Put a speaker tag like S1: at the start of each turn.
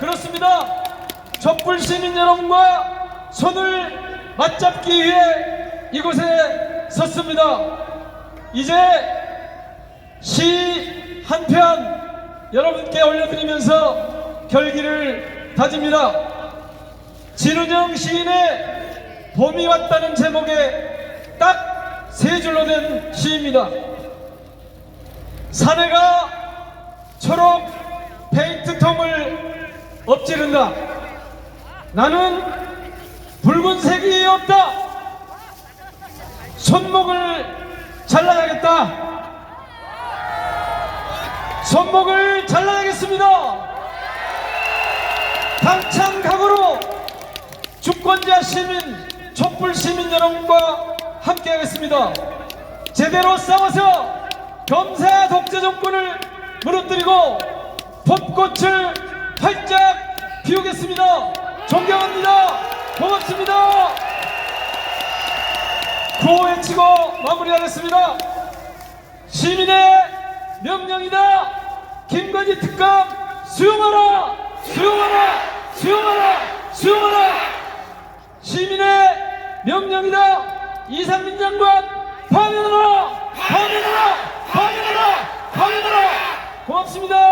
S1: 그렇습니다. 촛불 시민 여러분과 손을 맞잡기 위해 이곳에 섰습니다. 이제 시 한 편 여러분께 올려드리면서 결기를 다집니다. 진은영 시인의 봄이 왔다는 제목의 딱 세 줄로 된 시입니다. 사내가 초록 페인트통을 엎지른다. 나는 붉은색이 없다. 손목을 잘라야겠다. 손목을 잘라야겠습니다. 당찬 각오로 주권자 시민, 촛불 시민 여러분과 함께하겠습니다. 제대로 싸워서 검사 독재 정권을 무너뜨리고 벚꽃을 활짝 피우겠습니다. 존경합니다. 고맙습니다. 구호 외치고 마무리하겠습니다. 시민의 명령이다. 김건희 특감 수용하라. 수용하라. 수용하라. 수용하라. 시민의 명령이다. 이상민 장관 파면하라.